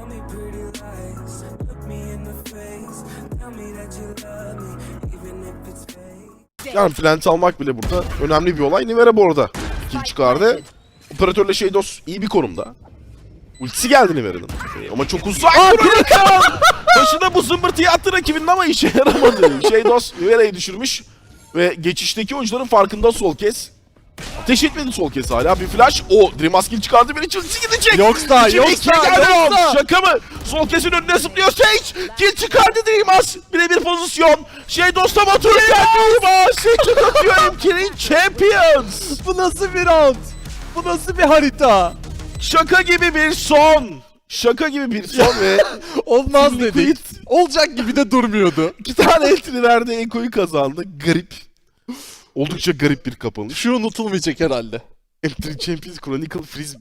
Tell me pretty lies, look me in the face. Tell me that you love me, even if it's fake. Yani plant almak bile burada önemli bir olay. Nivera bu arada kill çıkardı. Operatörle Şeydos iyi bir konumda. Ultisi geldi Nivera'nın. Ee, Ama çok uzak. Kraken! Başına bu zımbırtıyı attı rakibinin ama işe yaramadı. Şeydos Nivera'yı düşürmüş. Ve geçişteki oyuncuların farkında sol kez. Ateş etmedi sol kez hala. Bir flash. O Dream kill çıkardı. Bir içerisi gidecek. Yoksa, yoksa, yoksa. Şaka mı? Sol kesin önüne zıplıyor Sage. Kill çıkardı Dreamas. Birebir pozisyon. Şey dostum otururken Dreamas. Sage atıyor MK'nin Champions. Bu nasıl bir round? Bu nasıl bir harita? Şaka gibi bir son. Şaka gibi bir son ve Olmaz dedik. Olacak gibi de durmuyordu. iki tane entry verdi. Eko'yu kazandı. Garip. Oldukça garip bir kapanış. Şu unutulmayacak herhalde. Entry Champions Chronicle Freeze